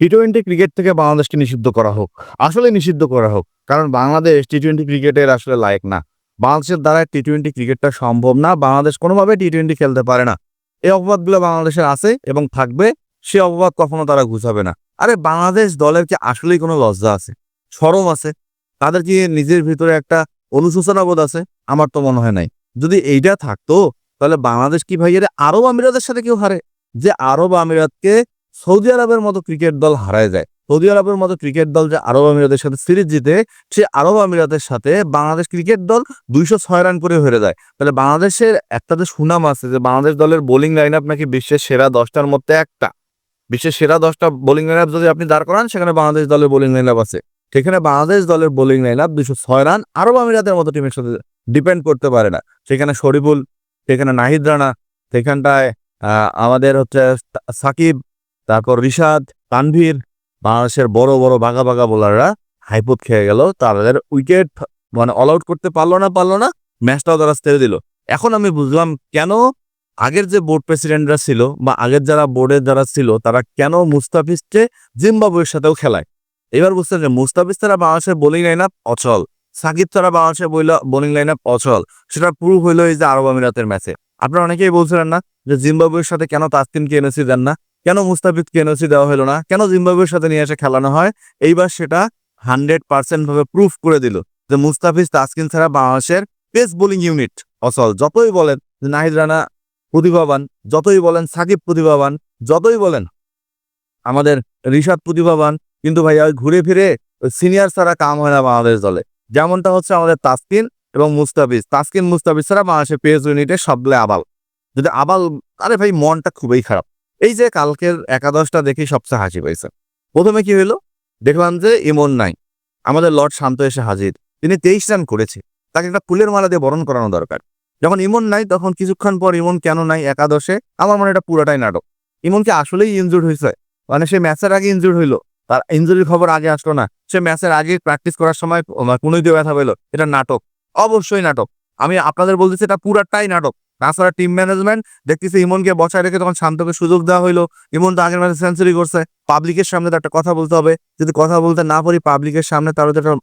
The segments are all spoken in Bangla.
টি টোয়েন্টি ক্রিকেট থেকে বাংলাদেশকে নিষিদ্ধ করা হোক। আসলে নিষিদ্ধ করা হোক, কারণ বাংলাদেশ টি টোয়েন্টি ক্রিকেটের আসলে লায়ক না। বাংলাদেশের দ্বারা টি টোয়েন্টি ক্রিকেটটা সম্ভব না, বাংলাদেশ কোনোভাবে টি টোয়েন্টি খেলতে পারে না। এই অপবাদগুলো বাংলাদেশের আছে এবং থাকবে, সে অপবাদ কখনো তারা ঘুষাবে না। আরে বাংলাদেশ দলের কি আসলেই কোনো লজ্জা আছে? সরম আছে। তাদের কি নিজের ভিতরে একটা অনুশোচনা বোধ আছে? আমার তো মনে হয় নাই। যদি এইটা থাকতো, তাহলে বাংলাদেশ কি ভাই আরব আমিরাতের সাথে কেউ হারে? যে আরব আমিরাতকে সৌদি আরবের মতো ক্রিকেট দল হারায় যায়। সৌদি আরবের মতো ক্রিকেট দল যে আরব আমিরাতের সাথে সিরিজ জিতে, সে আরব আমিরাতের সাথে বাংলাদেশ ক্রিকেট দল দুইশো ছয় রান করে হেরে যায়। তাহলে বাংলাদেশের একটা যে সুনাম আছে যে বাংলাদেশ দলের বোলিং লাইন আপ নাকি বিশ্বের সেরা দশটার মধ্যে একটা। বিশ্বের সেরা দশটা বোলিং লাইন আপ যদি আপনি দাঁড় করান, সেখানে বাংলাদেশ দলের বোলিং লাইন আপ আছে। সেখানে বাংলাদেশ দলের বোলিং লাইন আপ দুশো ছয় রান আরব আমিরাতের মতো টিমের সাথে ডিপেন্ড করতে পারে না। সেখানে শরীফুল, সেখানে নাহিদ রানা, সেখানটায় আমাদের হচ্ছে সাকিব তারপর রিশাদ, তানভীর, বাংলাদেশের বড় বড় বাঘা বাঘা বোলাররা হাইপোত খেয়ে গেল। তাদের উইকেট মানে অল আউট করতে পারল না পারল না ম্যাচটাও তারা ছেড়ে দিল। এখন আমি বুঝলাম কেন আগের যে বোর্ড প্রেসিডেন্টরা ছিল বা আগের যারা বোর্ডের যারা ছিল, তারা কেন মুস্তাফিজকে জিম্বাবুয়ের সাথেও খেলায়? এবার বুঝতে যে মুস্তাফিজ তারা বাংলাদেশের বোলিং লাইন আপ অচল। সাকিব তারা বাংলাদেশের বোলিং লাইন আপ অচল। সেটা পুরো হইল এই যে আরব আমিরাতের ম্যাচে আপনারা অনেকেই বলছিলেন না যে জিম্বাবুয়ের সাথে কেন তাসকিনকে এনওসি দেন না? কেন মুস্তাফিজকে এনওসি দেওয়া হলো না? কেন জিম্বাবুয়ের সাথে নিয়ে এসে খেলানো হয়? এইবার সেটা হান্ড্রেড পার্সেন্ট ভাবে প্রুফ করে দিল যে মুস্তাফিজ তাসকিন ছাড়া বাংলাদেশের পেস বোলিং ইউনিট অচল যতই বলেন যে নাহিদ রানা প্রতিভাবান, যতই বলেন সাকিব প্রতিভাবান, যতই বলেন আমাদের রিশাদ প্রতিভাবান, কিন্তু ভাইয়া ঘুরে ফিরে সিনিয়র ছাড়া কাম হয় না বাংলাদেশ দলে। যেমনটা হচ্ছে আমাদের তাসকিন এবং মুস্তাফিজ। তাসকিন মুস্তাফিজ ছাড়া বাংলাদেশের পেস ইউনিটে সবগুলো আবাল। যদি আবাল আরে ভাই, মনটা খুবই খারাপ। এই যে কালকের একাদশটা দেখে সবচেয়ে হাসি পাইছে। প্রথমে কি হলো দেখলাম যে ইমন নাই। আমাদের লর্ড শান্ত এসে হাজির। তিনি তেইশ রান করেছে। তাকে একটা ফুলের মালা দিয়ে বরণ করানো দরকার। যখন ইমন নাই, তখন কিছুক্ষণ পর ইমন, কেন নাই একাদশে? আমার মনে এটা পুরোটাই নাটক। ইমন কি আসলেই ইনজুর্ড হয়েছে। মানে সে ম্যাচের আগে ইনজুর্ড হইল। তার ইনজুরির খবর আগে আসলো না। সে ম্যাচের আগে প্র্যাকটিস করার সময় কোনোই দিয়ে ব্যথা পেল এটা নাটক। অবশ্যই নাটক। আমি আপনাদের বলতেছি এটা পুরাটাই নাটক। তাছাড়া টিম ম্যানেজমেন্ট দেখতেছি ইমনকে বসায় রেখে তখন শান্তকে সুযোগ দেওয়া হইল। ইমন তো আগের ম্যাচে সেঞ্চুরি করছে। পাবলিকের সামনে তো একটা কথা বলতে হবে। যদি কথা বলতে না পারি, পাবলিকের সামনে তাহলে তো একটা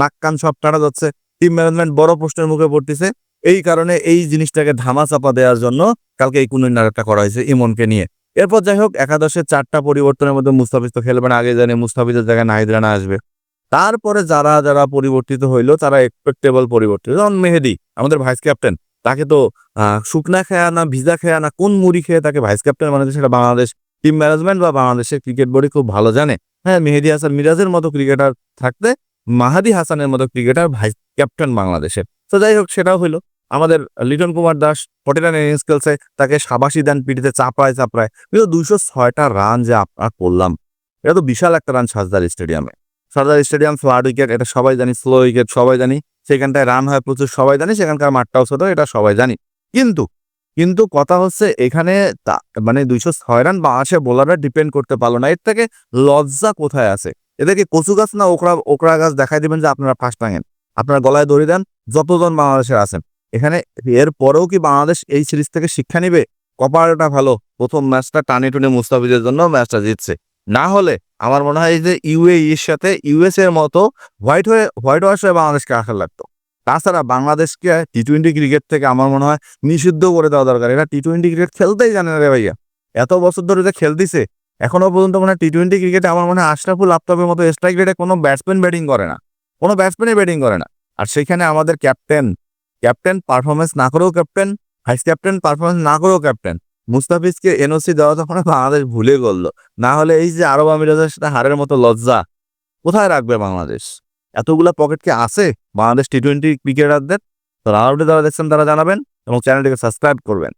নাক কান সব টানা যাচ্ছে। টিম ম্যানেজমেন্ট বড় প্রশ্নের মুখে পড়তেছে। এই কারণে এই জিনিসটাকে ধামা চাপা দেওয়ার জন্য কালকে এই কুনুই নাটকটা করা হয়েছে ইমনকে নিয়ে। এরপর যাই হোক একাদশের চারটা পরিবর্তনের মধ্যে মুস্তাফিজ তো খেলবে না, আগে জানি মুস্তাফিজের জায়গায় নাহিদ রানা আসবে। তারপরে যারা যারা পরিবর্তিত হইল, তারা এক্সপেক্টেবল পরিবর্তিত। যেমন মেহেদি, আমাদের ভাইস ক্যাপ্টেন তাকে তো শুকনা খেয়া না ভিজা খেয়া না কোন মুড়ি খেয়ে তাকে ভাইস ক্যাপ্টেন বানাতে সেটা বাংলাদেশ টিম ম্যানেজমেন্ট বা বাংলাদেশের ক্রিকেট বোর্ডে খুব ভালো জানে। হ্যাঁ মেহেদি হাসান মিরাজের মতো ক্রিকেটার থাকতে, মাহাদি হাসানের মতো ক্রিকেটার ভাইস ক্যাপ্টেন বাংলাদেশের। তো যাই হোক, সেটাও হইল। আমাদের Liton Kumar Das forty run innings খেলছে, তাকে সাবাসী দেন পিটিতে, চাপড়ায় চাপড়ায়। কিন্তু দুইশো ছয়টা রান যে আপনার করলাম, এটা তো বিশাল একটা রান সাজদার স্টেডিয়ামে সাজদার স্টেডিয়াম, ফ্লাড উইকেট, এটা সবাই জানি স্লো উইকেট সবাই জানি। সেখানটায় রান হয় প্রচুর, সবাই জানি। সেখানকার মাঠটাও ছোট, এটা সবাই জানি। কিন্তু কিন্তু কথা হচ্ছে এখানে মানে দুইশো ছয় রান বাংলাদেশের বোলাররা ডিপেন্ড করতে পারল না। এর থেকে লজ্জা কোথায় আছে? এদেরকে কচু গাছ না ওকরা ওকরা গাছ দেখাই দিবেন যে আপনারা ফার্স্ট টাঙেন আপনারা গলায় দড়ি দেন, যতজন বাংলাদেশের আছেন। এখানে এর পরেও কি বাংলাদেশ এই সিরিজ থেকে শিক্ষা নিবে? কপালটা ভালো। প্রথম ম্যাচটা টানে টুনে মুস্তাফিজের জন্য ম্যাচটা জিতছে। না হলে আমার মনে হয় যে ইউএ এর সাথে ইউএস এর মতো হোয়াইট হয়ে, হোয়াইট ওয়াশ হয়ে বাংলাদেশকে আসা লাগতো। তাছাড়া বাংলাদেশকে টি টোয়েন্টি ক্রিকেট থেকে আমার মনে হয় নিষিদ্ধ করে দেওয়া দরকার। এরা টি টোয়েন্টি ক্রিকেট খেলতেই জানে না রে ভাইয়া। এত বছর ধরে যে খেলতেছে, এখনও পর্যন্ত মনে হয় টি টোয়েন্টি ক্রিকেটে আমার মনে হয় আশরাফুল আফতাবের মতো স্ট্রাইক রেটে কোনো ব্যাটসম্যান ব্যাটিং করে না। কোনো ব্যাটসম্যানই ব্যাটিং করে না। আর সেখানে আমাদের ক্যাপ্টেন ক্যাপ্টেন পারফরমেন্স না করেও ক্যাপ্টেন ভাইস ক্যাপ্টেন পারফরমেন্স না করেও ক্যাপ্টেন মুস্তাফিজকে এনওসি দেওয়া তখন বাংলাদেশ ভুলে গেল। না হলে এই যে আরব আমিরাজের সাথে হারের মতো লজ্জা, কোথায় রাখবে বাংলাদেশ? এতগুলা পকেট কে আছে বাংলাদেশ টি টোয়েন্টি ক্রিকেটারদের তো রাউন্ডে যারা দেখছেন, তারা জানাবেন এবং চ্যানেলটিকে সাবস্ক্রাইব করবেন।